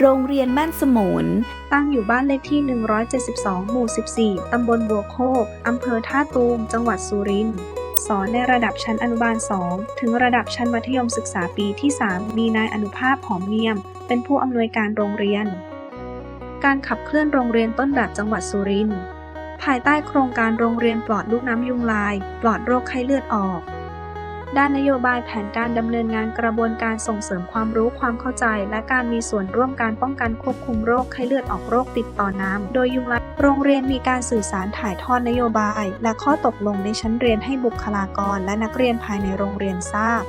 โรงเรียนม่านสมุน ตั้งอยู่บ้านเลขที่ 172 หมู่ 14 ตำบลบัวโคก อำเภอท่าตูม จังหวัดสุรินทร์สอนในระดับชั้นอนุบาล 2 ถึงระดับชั้นมัธยมศึกษาปีที่ 3 มีนายอนุภาพหอมเนียม เป็นผู้อำนวยการโรงเรียน การขับเคลื่อนโรงเรียนต้นแบบจังหวัดสุรินทร์ภายใต้โครงการโรงเรียนปลอดลูกน้ำยุงลาย ปลอดโรคไข้เลือดออก ด้านนโยบายแผนการดำเนินงานกระบวนการส่งเสริมความรู้ความเข้าใจ และการมีส่วนร่วมการป้องกันควบคุมโรคไข้เลือดออกโรคติดต่อน้ำ โดยยุงลายโรงเรียนมีการสื่อสารถ่ายทอดนโยบาย และข้อตกลงในชั้นเรียนให้บุคลากร และนักเรียนภายในโรงเรียนทราบ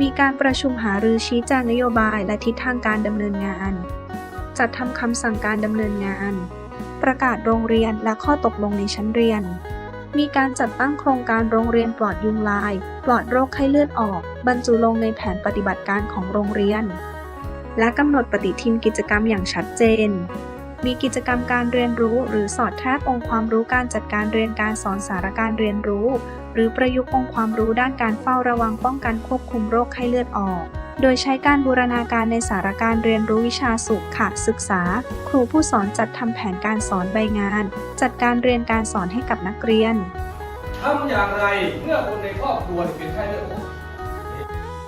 มีการประชุมหารือชี้แจงนโยบายและทิศทางการดำเนินงาน จัดทำคำสั่งการดำเนินงาน ประกาศโรงเรียนและข้อตกลงในชั้นเรียน มีการจัดตั้งโครงการโรงเรียนปลอดยุงลาย ปลอดโรคไข้เลือดออก บรรจุลงในแผนปฏิบัติการของโรงเรียน และกำหนดปฏิทินกิจกรรมอย่างชัดเจน มีกิจกรรมการเรียนรู้หรือสอดแทรกองค์ความรู้การจัดการเรียนการสอนสารการเรียนรู้ หรือประยุกต์องค์ความรู้ด้านการเฝ้าระวังป้องกันควบคุมโรคไข้เลือดออก โดยใช้การบูรณาการในสารการเรียนรู้วิชาสุขะศึกษา ครูผู้สอนจัดทำแผนการสอนใบงาน จัดการเรียนการสอนให้กับนักเรียนทำอย่างไรเมื่อคนในครอบครัวเป็นไข้เลือดออก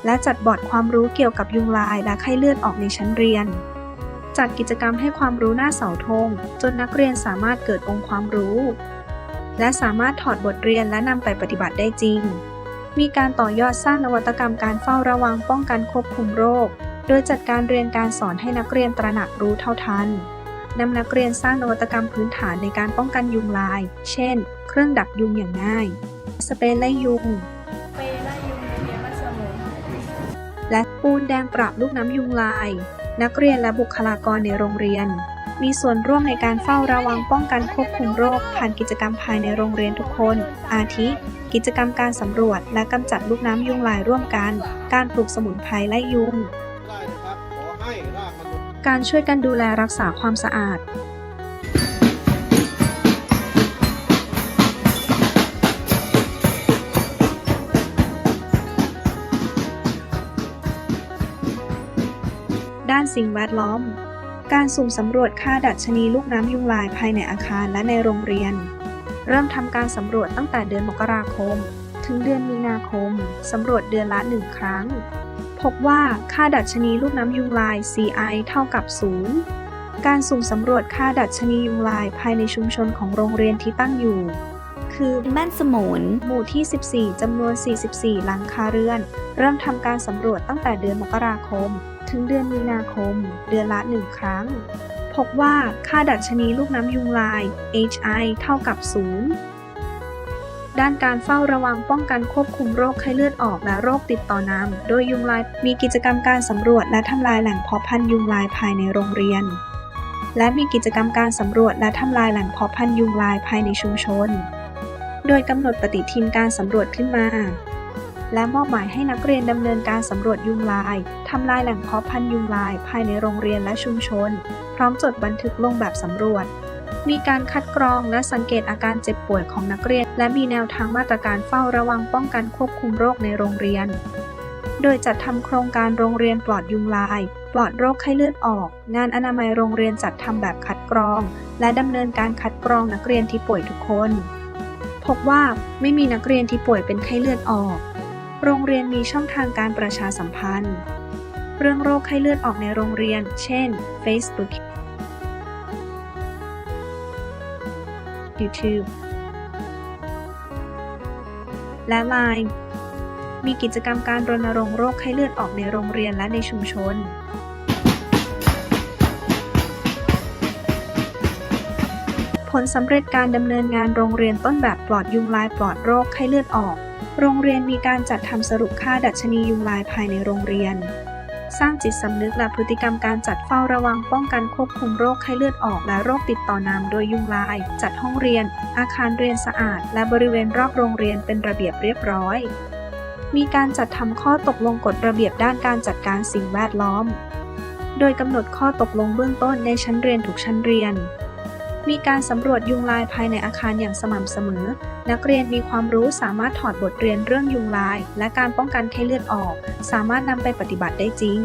และจัดบอร์ดความรู้เกี่ยวกับยุงลายและไข้เลือดออกในชั้นเรียน จัดกิจกรรมให้ความรู้หน้าเสาธงจนนักเรียนสามารถเกิดองค์ความรู้ และสามารถถอดบทเรียนและนำไปปฏิบัติได้จริง มีการต่อยอดสร้างนวัตกรรมการเฝ้าระวังป้องกันควบคุมโรค โดยจัดการเรียนการสอนให้นักเรียนตระหนักรู้เท่าทันนำนักเรียนสร้างนวัตกรรมพื้นฐานในการป้องกันยุงลาย เช่น เครื่องดักยุงอย่างง่าย สเปรย์ไล่ยุง และปูนแดงปราบลูกน้ำยุงลาย นักเรียนและบุคลากรในโรงเรียน มีส่วนร่วมในการเฝ้าระวังป้องกันควบคุมโรค ผ่านกิจกรรมภายในโรงเรียนทุกคน อาทิ กิจกรรมการสำรวจ และกำจัดลูกน้ำยุงลายร่วมกัน การปลูกสมุนไพรไล่ยุง การช่วยกันดูแลรักษาความสะอาดด้านสิ่งแวดล้อม การสุ่มสำรวจค่าดัชนีลูกน้ำยุงลายภายในอาคารและในโรงเรียน เริ่มทำการสำรวจตั้งแต่เดือนมกราคม ถึงเดือนมีนาคม สำรวจเดือนละหนึ่งครั้ง พบว่าค่าดัชนีลูกน้ำยุงลาย CI เท่ากับ 0 การสุ่มสำรวจค่าดัชนียุงลายภายในชุมชนของโรงเรียนที่ตั้งอยู่ คือม่านสมุนหมู่ที่ 14จำนวน 44 หลังคาเรือน เริ่มทำการสำรวจตั้งแต่เดือนมกราคม ถึงเดือนมีนาคม เดือนละหนึ่งครั้ง พบว่าค่าดัชนีลูกน้ำยุงลาย HI เท่ากับ 0ด้านการเฝ้าระวังป้องกันควบคุมโรคไข้เลือดออกและโรคติดต่อน้ำ โดยยุงลายมีกิจกรรมการสำรวจและทำลายแหล่งเพาะพันธุ์ยุงลายภายในโรงเรียน และมีกิจกรรมการสำรวจและทำลายแหล่งเพาะพันธุ์ยุงลายภายในชุมชน โดยกำหนดปฏิทินการสำรวจขึ้นมา และมอบหมายให้นักเรียนดำเนินการสำรวจยุงลายทำลายแหล่งเพาะพันธุ์ยุงลายภายในโรงเรียนและชุมชน พร้อมจดบันทึกลงแบบสำรวจ มีการคัดกรองและสังเกตอาการเจ็บป่วยของนักเรียน และมีแนวทางมาตรการเฝ้าระวังป้องกันควบคุมโรคในโรงเรียน โดยจัดทำโครงการโรงเรียนปลอดยุงลาย ปลอดโรคไข้เลือดออก งานอนามัยโรงเรียนจัดทำแบบคัดกรอง และดำเนินการคัดกรองนักเรียนที่ป่วยทุกคน พบว่าไม่มีนักเรียนที่ป่วยเป็นไข้เลือดออก โรงเรียนมีช่องทางการประชาสัมพันธ์ เรื่องโรคไข้เลือดออกในโรงเรียน เช่น Facebook YouTube และ Line มีกิจกรรมการรณรงค์โรคไข้เลือดออกในโรงเรียนและในชุมชน ลสำเร็จการดำเนินงานโรงเรียนต้นแบบปลอดยุงลายปลอดโรคไข้เลือดออก โรงเรียนมีการจัดทำสรุปค่าดัชนียุงลายภายในโรงเรียน สร้างจิตสำนึกและพฤติกรรมการจัดเฝ้าระวังป้องกันควบคุมโรคไข้เลือดออก และโรคติดต่อน้ำโดยยุงลาย จัดห้องเรียน อาคารเรียนสะอาด และบริเวณรอบโรงเรียนเป็นระเบียบเรียบร้อย มีการจัดทำข้อตกลงกฎระเบียบด้านการจัดการสิ่งแวดล้อม โดยกำหนดข้อตกลงเบื้องต้นในชั้นเรียนทุกชั้นเรียน มีการสำรวจยุงลายภายในอาคารอย่างสม่ำเสมอ นักเรียนมีความรู้สามารถถอดบทเรียนเรื่องยุงลาย และการป้องกันไข้เลือดออก สามารถนำไปปฏิบัติได้จริง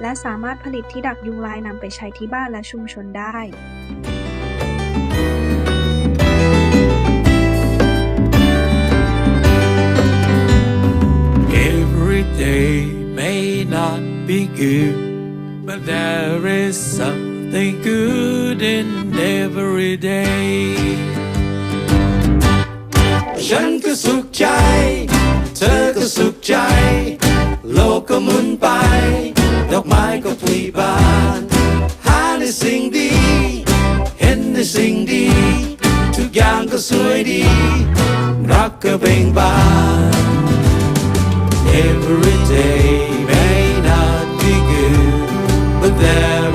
และสามารถผลิตที่ดักยุงลายนำไปใช้ที่บ้านและชุมชนได้ Every day may not be good, something good in every day. ฉันก็สุขใจ เธอก็สุขใจ โลกก็หมุนไป ดอกไม้ก็พลีบาน หาในสิ่งดี เห็นในสิ่งดี ทุกอย่างก็สวยดี รักก็เบ่งบาน Every day may not be good, but there